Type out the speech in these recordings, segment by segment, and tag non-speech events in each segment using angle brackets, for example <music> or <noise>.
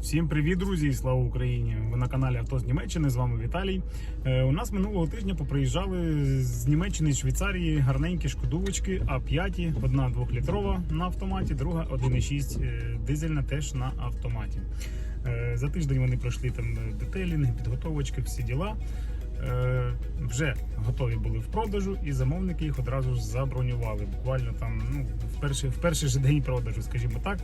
Всім привіт, друзі, слава Україні! Ви на каналі Авто з Німеччини. З вами Віталій. Е, у нас минулого тижня поприїжджали з Німеччини, з Швейцарії гарненькі шкодувочки А5, одна двохлітрова на автоматі, друга 1,6 е, дизельна теж на автоматі. Е, за тиждень вони пройшли там е, детелінг, підготовочки, всі діла. Е, вже готові були в продажу, і замовники їх одразу ж забронювали. Буквально там ну, в перший, в перший же день продажу, скажімо так.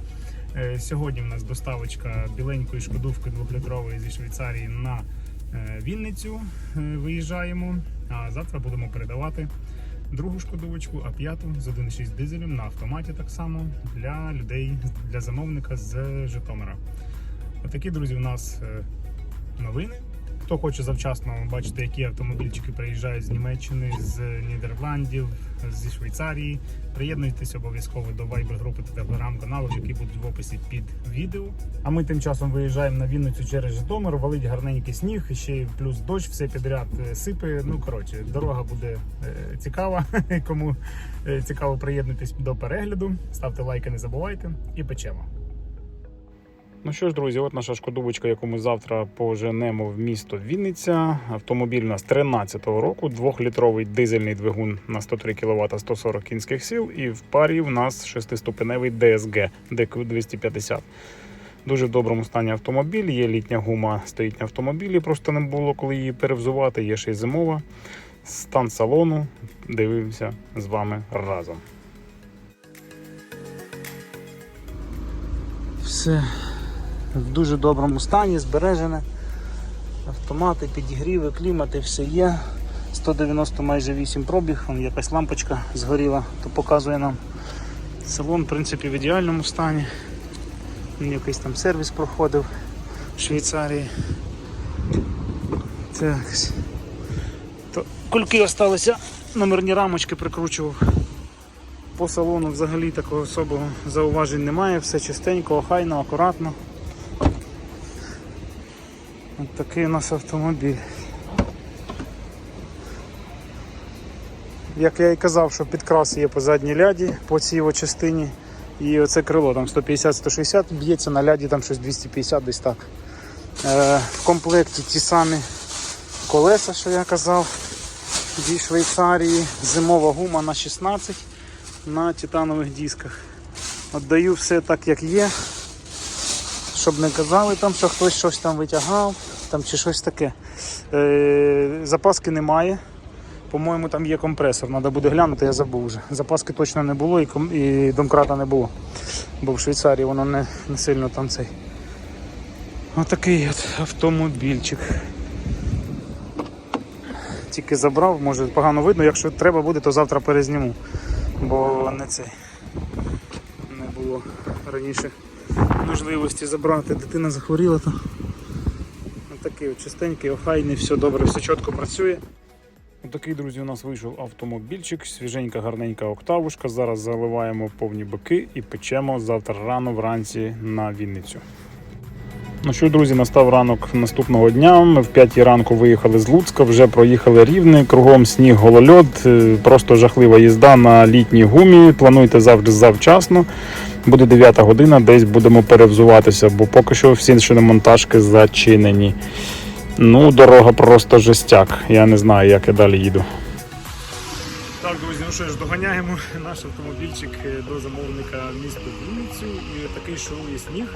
Е, Сьогодні в нас доставочка біленької шкодовки двохлітрової зі Швейцарії на е, Вінницю. Е, Виїжджаємо. А завтра будемо передавати другу шкодовочку, а п'яту з 1,6 дизелем на автоматі так само для людей, для замовника з Житомира. Отакі, друзі, у нас новини. Хто хоче завчасно бачити, які автомобільчики приїжджають з Німеччини, з Нідерландів, зі Швейцарії, приєднуйтесь обов'язково до Viber групи та телеграм-каналу, які будуть в описі під відео. А ми тим часом виїжджаємо на Вінницю через Житомир, валить гарненький сніг, ще й плюс дощ, все підряд е, сипе. Ну коротше, дорога буде е, цікава. <laughs> Кому е, цікаво приєднуйтесь до перегляду, ставте лайки, не забувайте і печемо. Ну що ж, друзі, от наша шкодубочка, яку ми завтра поженемо в місто Вінниця. Автомобіль у нас 13-го року, двохлітровий дизельний двигун на 103 кВт 140 кінських сил. І в парі в нас шестиступеневий DSG DQ250. Дуже в доброму стані автомобіль. Є літня гума, стоїть на автомобілі, просто не було коли її перевзувати. Є ще й зимова. Стан салону дивимося з вами разом. Все в дуже доброму стані, збережене. Автомати, підігріви, клімати, все є. 190 майже 8 пробіг, Вон якась лампочка згоріла, то показує нам. Салон, в принципі, в ідеальному стані. Він якийсь там сервіс проходив в Швейцарії. Так. То кульки залишилися, номерні рамочки прикручував. По салону взагалі такого особого зауважень немає, все чистенько, охайно, акуратно. Ось такий у нас автомобіль. Як я і казав, що підкрас є по задній ляді, по цій його частині. І оце крило там 150-160 б'ється на ляді там щось 250 десь так. Е, в комплекті ті самі колеса, що я казав, зі Швейцарії, зимова гума на 16 на титанових дисках. Отдаю все так, як є. Щоб не казали там, що хтось щось там витягав там, чи щось таке. Е, запаски немає. По-моєму, там є компресор, треба буде глянути, я забув вже. Запаски точно не було і, ком- і домкрата не було. Бо в Швейцарії воно не, не сильно там цей. Отакий от автомобільчик. Тільки забрав, може погано видно, якщо треба буде, то завтра перезніму. Бо не цей не було раніше можливості забрати. Дитина захворіла, то такий чистенький, охайний, все добре, все чітко працює. Отакий, друзі, у нас вийшов автомобільчик, свіженька, гарненька октавушка. Зараз заливаємо повні боки і печемо завтра рано вранці на Вінницю. Ну що, друзі, настав ранок наступного дня. Ми в 5 ранку виїхали з Луцька, вже проїхали рівне, кругом сніг, голольот, е, просто жахлива їзда на літній гумі. Плануйте завжди завчасно. Буде 9 година, десь будемо перевзуватися, бо поки що всі шиномонтажки зачинені. Ну, дорога просто жестяк. Я не знаю, як я далі їду. Так, друзі, ну що ж, доганяємо наш автомобільчик е, до замовника в місто Вінницю. І такий шурує сніг,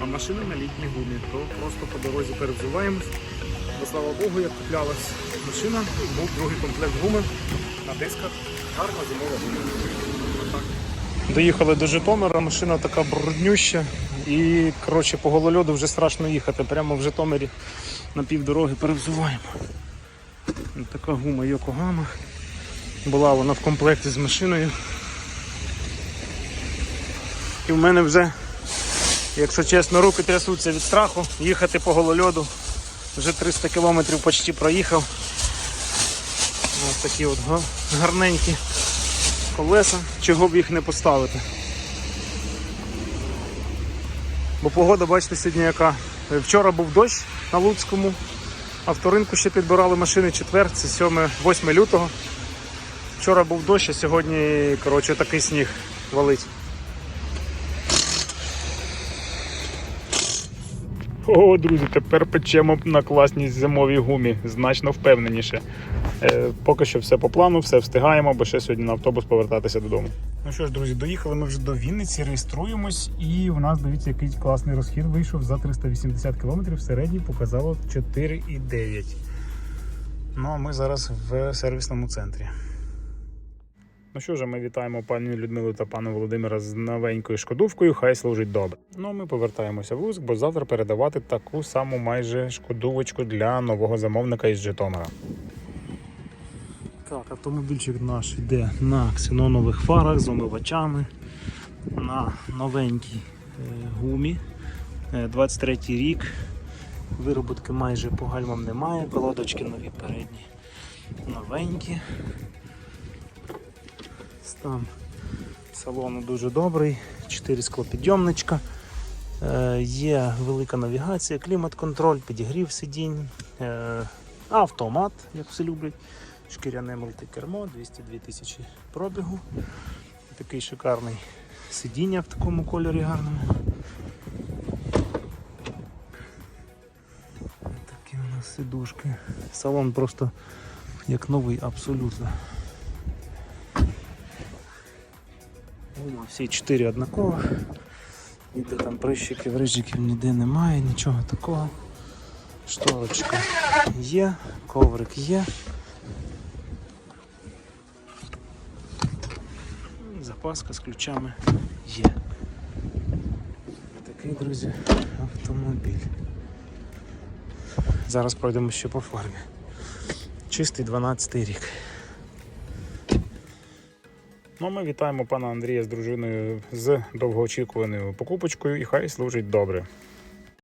а машина на літній гумі. То просто по дорозі перевзуваємось. Бо слава Богу, як куплялась машина, був другий комплект гуми на дисках. Гарна зимова гума. Доїхали до Житомира, машина така бруднюща і коротше, по голольоду вже страшно їхати. Прямо в Житомирі на півдороги перевзуваємо. Така гума Йокогама. Була вона в комплекті з машиною. І в мене вже, якщо чесно, руки трясуться від страху, їхати по голольоду. Вже 300 кілометрів почти проїхав. Ось такі от гарненькі колеса, чого б їх не поставити. Бо погода, бачите, сьогодні яка. Е, Вчора був дощ на Луцькому, авторинку ще підбирали машини четвер, це 7, 8 лютого. Вчора був дощ, а сьогодні коротше, такий сніг валить. О, друзі, тепер печемо на класній зимовій гумі, значно впевненіше. Е, поки що все по плану, все встигаємо, бо ще сьогодні на автобус повертатися додому. Ну що ж, друзі, доїхали ми вже до Вінниці, реєструємось, і у нас, дивіться, який класний розхід вийшов за 380 км, середній показало 4,9. Ну а ми зараз в сервісному центрі. Ну що ж, ми вітаємо пані Людмилу та пана Володимира з новенькою шкодувкою. Хай служить добре. Ну ми повертаємося в Луцьк, бо завтра передавати таку саму майже шкодувочку для нового замовника із Житомира. Так, автомобільчик наш йде на ксенонових фарах з омивачами, на новенькій е, гумі. Е, 23 рік. Вироботки майже по гальмам немає, колодочки нові передні. Новенькі. Стан салону дуже добрий, 4 склопідйомничка. Е, є велика навігація, клімат-контроль, підігрів сидінь, е, автомат, як всі люблять, шкіряне мультикермо, 202 тисячі пробігу. Такий шикарний сидіння в такому кольорі гарному. Такі у нас сидушки. Салон просто як новий абсолютно. Гума всі чотири однаково. Ніде там прищиків, рижиків ніде немає, нічого такого. Шторочка є, коврик є. Запаска з ключами є. Такий, друзі, автомобіль. Зараз пройдемо ще по фарбі. Чистий 12 рік. Ну, ми вітаємо пана Андрія з дружиною з довгоочікуваною покупочкою і хай служить добре.